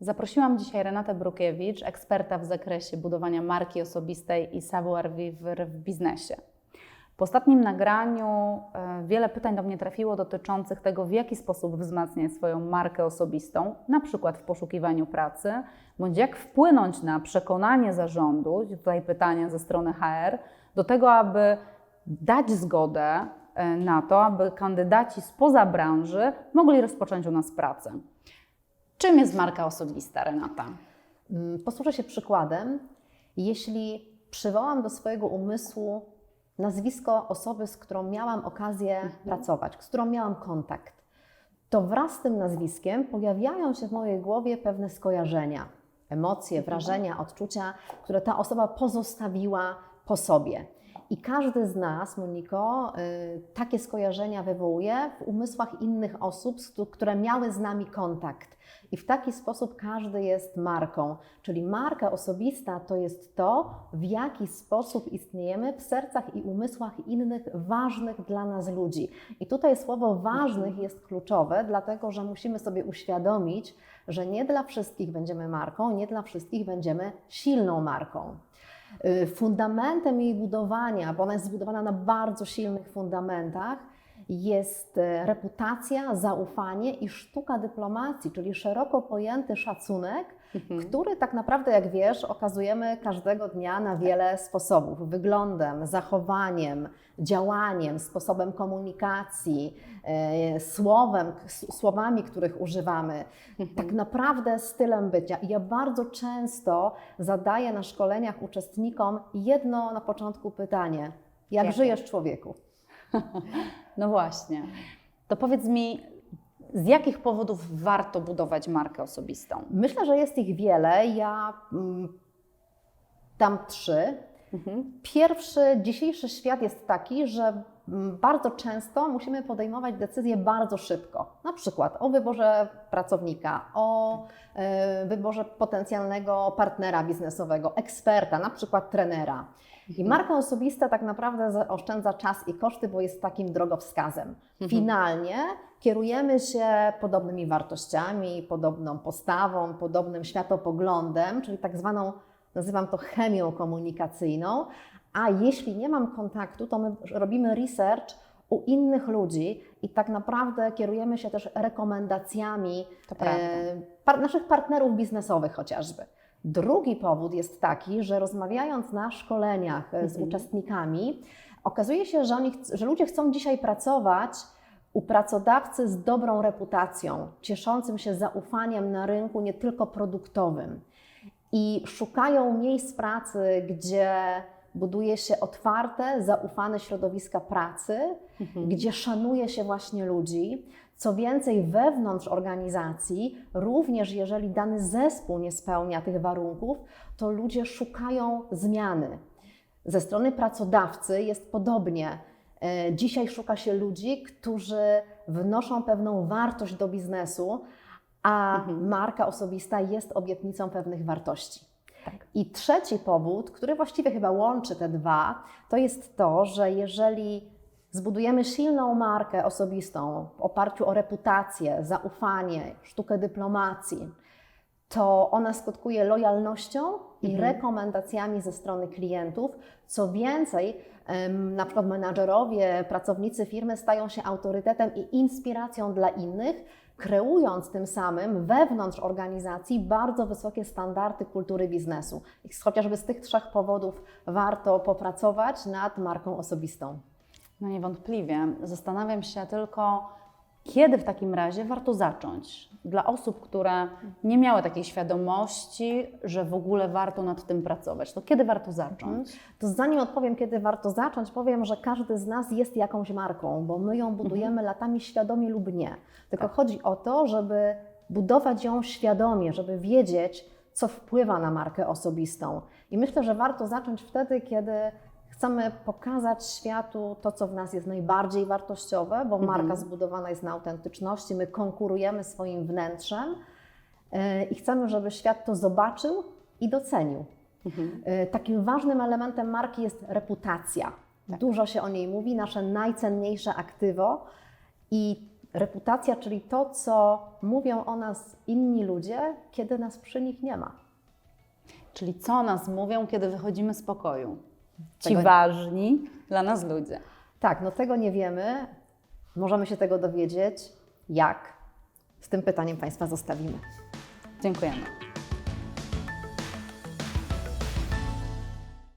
Zaprosiłam dzisiaj Renatę Brukiewicz, eksperta w zakresie budowania marki osobistej i savoir-vivre w biznesie. Po ostatnim nagraniu e, wiele pytań do mnie trafiło dotyczących tego, w jaki sposób wzmacniać swoją markę osobistą, na przykład w poszukiwaniu pracy, bądź jak wpłynąć na przekonanie zarządu, tutaj pytania ze strony HR, do tego, aby dać zgodę e, na to, aby kandydaci spoza branży mogli rozpocząć u nas pracę. Czym jest marka osobista, Renata? Mm, Posłużę się przykładem. Jeśli przywołam do swojego umysłu nazwisko osoby, z którą miałam okazję pracować, z którą miałam kontakt, to wraz z tym nazwiskiem pojawiają się w mojej głowie pewne skojarzenia, emocje, wrażenia, odczucia, które ta osoba pozostawiła po sobie. I każdy z nas, Moniko, y, takie skojarzenia wywołuje w umysłach innych osób, które miały z nami kontakt. I w taki sposób każdy jest marką. Czyli marka osobista to jest to, w jaki sposób istniejemy w sercach i umysłach innych ważnych dla nas ludzi. I tutaj słowo ważnych jest kluczowe, dlatego że musimy sobie uświadomić, że nie dla wszystkich będziemy marką, nie dla wszystkich będziemy silną marką. Y, Fundamentem jej budowania, bo ona jest zbudowana na bardzo silnych fundamentach, jest e, reputacja, zaufanie i sztuka dyplomacji, czyli szeroko pojęty szacunek, który tak naprawdę, jak wiesz, okazujemy każdego dnia na wiele sposobów: wyglądem, zachowaniem, działaniem, sposobem komunikacji, e, słowem, słowami, których używamy, tak naprawdę stylem bycia. I ja bardzo często zadaję na szkoleniach uczestnikom jedno na początku pytanie: jak Jakie? żyjesz człowieku? No właśnie. To powiedz mi, z jakich powodów warto budować markę osobistą? Myślę, że jest ich wiele. Ja mm, dam trzy. Pierwszy, dzisiejszy świat jest taki, że mm, bardzo często musimy podejmować decyzje bardzo szybko. Na przykład o wyborze pracownika, o e, wyborze potencjalnego partnera biznesowego, eksperta, na przykład trenera. I marka osobista tak naprawdę za- oszczędza czas i koszty, bo jest takim drogowskazem. Finalnie kierujemy się podobnymi wartościami, podobną postawą, podobnym światopoglądem, czyli tak zwaną, nazywam to chemią komunikacyjną. A jeśli nie mam kontaktu, to my robimy research u innych ludzi i tak naprawdę kierujemy się też rekomendacjami e, par- naszych partnerów biznesowych chociażby. Drugi powód jest taki, że rozmawiając na szkoleniach e, z uczestnikami, okazuje się, że, oni, że ludzie chcą dzisiaj pracować u pracodawcy z dobrą reputacją, cieszącym się zaufaniem na rynku nie tylko produktowym. I szukają miejsc pracy, gdzie buduje się otwarte, zaufane środowiska pracy, gdzie szanuje się właśnie ludzi. Co więcej, wewnątrz organizacji, również jeżeli dany zespół nie spełnia tych warunków, to ludzie szukają zmiany. Ze strony pracodawcy jest podobnie. E, Dzisiaj szuka się ludzi, którzy wnoszą pewną wartość do biznesu, a marka osobista jest obietnicą pewnych wartości. I trzeci powód, który właściwie chyba łączy te dwa, to jest to, że jeżeli zbudujemy silną markę osobistą w oparciu o reputację, zaufanie, sztukę dyplomacji, to ona skutkuje lojalnością i rekomendacjami ze strony klientów. Co więcej, na przykład menadżerowie, pracownicy firmy stają się autorytetem i inspiracją dla innych, kreując tym samym wewnątrz organizacji bardzo wysokie standardy kultury biznesu. I chociażby z tych trzech powodów warto popracować nad marką osobistą. No niewątpliwie. Zastanawiam się tylko, kiedy w takim razie warto zacząć? Dla osób, które nie miały takiej świadomości, że w ogóle warto nad tym pracować, to kiedy warto zacząć? To zanim odpowiem, kiedy warto zacząć, powiem, że każdy z nas jest jakąś marką, bo my ją budujemy latami świadomie lub nie. Tylko chodzi o to, żeby budować ją świadomie, żeby wiedzieć, co wpływa na markę osobistą. I myślę, że warto zacząć wtedy, kiedy chcemy pokazać światu to, co w nas jest najbardziej wartościowe, bo marka zbudowana jest na autentyczności, my konkurujemy swoim wnętrzem e, i chcemy, żeby świat to zobaczył i docenił. E, Takim ważnym elementem marki jest reputacja. Dużo się o niej mówi, nasze najcenniejsze aktywo i reputacja, czyli to, co mówią o nas inni ludzie, kiedy nas przy nich nie ma. Czyli co o nas mówią, kiedy wychodzimy z pokoju? Ci Tego- ważni dla nas ludzie. Tak, no tego nie wiemy. Możemy się tego dowiedzieć. Jak? Z tym pytaniem Państwa zostawimy. Dziękujemy.